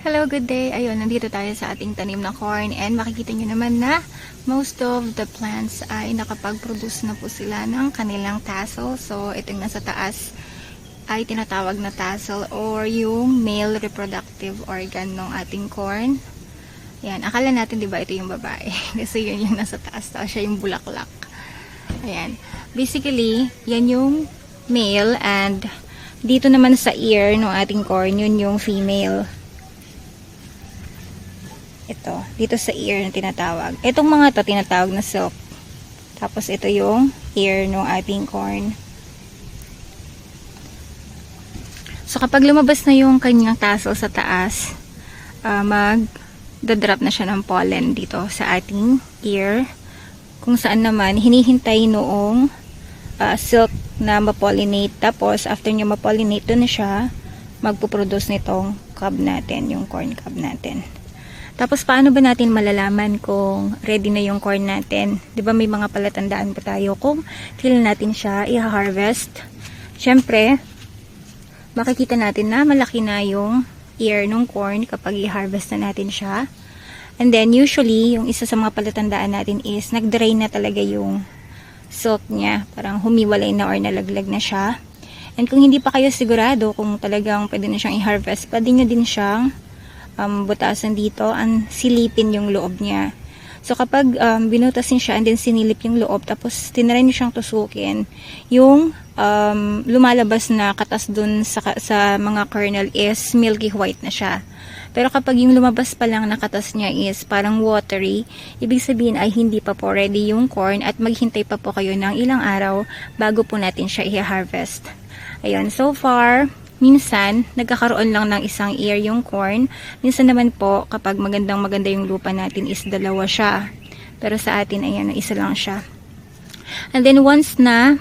Hello, good day. Ayun, nandito tayo sa ating tanim na corn and makikita nyo naman na most of the plants ay nakapag-produce na po sila ng kanilang tassel. So, ito yung nasa taas ay tinatawag na tassel or yung male reproductive organ ng ating corn. Ayan, akala natin 'di ba ito yung babae kasi yun yung nasa taas, tapos siya yung bulaklak. Ayan. Basically, yan yung male and dito naman sa ear ng ating corn, yun yung female. Ito, dito sa ear na tinatawag. Itong mga to tinatawag na silk. Tapos ito yung ear ng ating corn. So kapag lumabas na yung kanyang tassel sa taas, uh, mag drop na siya ng pollen dito sa ating ear. Kung saan naman hinihintay noong uh, silk na mapollinate. Tapos after niya mapollinate, doon na siya magpuproduce nitong cob natin, yung corn cob natin. Tapos paano ba natin malalaman kung ready na yung corn natin? 'Di ba may mga palatandaan pa tayo kung kailan natin siya i-harvest? Syempre, makikita natin na malaki na yung ear ng corn kapag i-harvest na natin siya. And then usually, yung isa sa mga palatandaan natin is nag-dry na talaga yung silk niya. Parang humiwalay na or nalaglag na siya. And kung hindi pa kayo sigurado kung talagang pwede na siyang i-harvest, pwede nyo din siyang um, butasan dito, ang silipin yung loob niya. So kapag um, binutasin siya and then sinilip yung loob tapos tinry niyo siyang tusukin, yung um, lumalabas na katas dun sa, sa mga kernel is milky white na siya. Pero kapag yung lumabas pa lang na katas niya is parang watery, ibig sabihin ay hindi pa po ready yung corn at maghintay pa po kayo ng ilang araw bago po natin siya i-harvest. Ayun, so far, minsan, nagkakaroon lang ng isang ear yung corn. Minsan naman po, kapag magandang maganda yung lupa natin is dalawa siya. Pero sa atin, ayan, isa lang siya. And then once na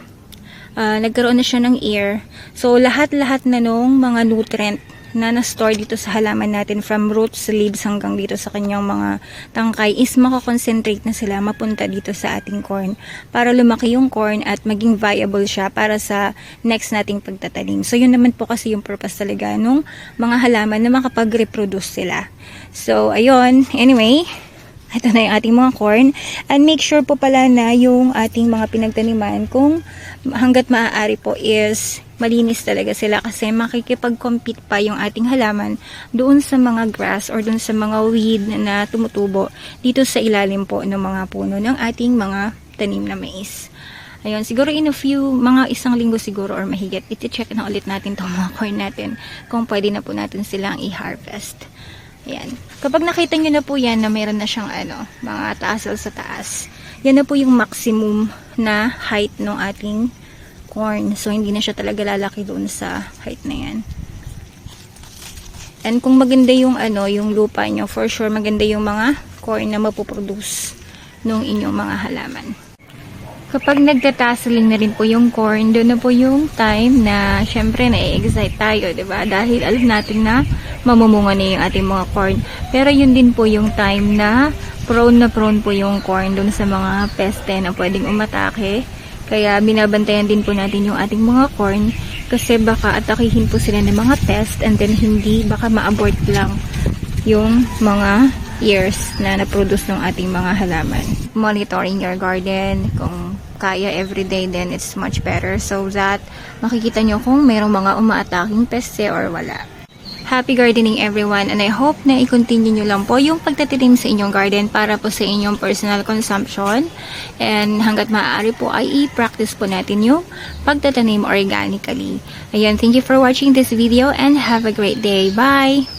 uh, nagkaroon na siya ng ear, so lahat-lahat na nung mga nutrient na na-store dito sa halaman natin from roots, leaves hanggang dito sa kanyang mga tangkay is makakonsentrate na sila mapunta dito sa ating corn para lumaki yung corn at maging viable siya para sa next nating pagtatanim. So yun naman po kasi yung purpose talaga nung mga halaman na makapag-reproduce sila. So ayun, anyway, ito na yung ating mga corn. And make sure po pala na yung ating mga pinagtaniman kung hanggat maaari po is malinis talaga sila kasi makikipag-compete pa yung ating halaman doon sa mga grass or doon sa mga weed na tumutubo dito sa ilalim po ng mga puno ng ating mga tanim na mais. Ayun, siguro in a few, mga isang linggo siguro or mahigit, iti-check na ulit natin itong mga corn natin kung pwede na po natin silang i-harvest. Ayan. Kapag nakita nyo na po yan na mayroon na siyang ano, mga tassel sa taas, yan na po yung maximum na height ng ating corn. So, hindi na siya talaga lalaki doon sa height na yan. And kung maganda yung ano, yung lupa nyo, for sure maganda yung mga corn na mapuproduce ng inyong mga halaman. Kapag nagtatasseling na rin po yung corn, doon na po yung time na syempre na-excite tayo, ba? Dahil alam natin na mamumunga na yung ating mga corn. Pero yun din po yung time na prone na prone po yung corn doon sa mga peste na pwedeng umatake. Kaya binabantayan din po natin yung ating mga corn kasi baka atakihin po sila ng mga pest and then hindi, baka ma-abort lang yung mga years na na-produce ng ating mga halaman. Monitoring your garden, kung kaya everyday, then it's much better so that makikita nyo kung mayroong mga umaataking peste or wala. Happy gardening everyone and I hope na i-continue nyo lang po yung pagtatinim sa inyong garden para po sa inyong personal consumption and hanggat maaari po ay i-practice po natin yung pagtatanim organically. Ayan, thank you for watching this video and have a great day. Bye!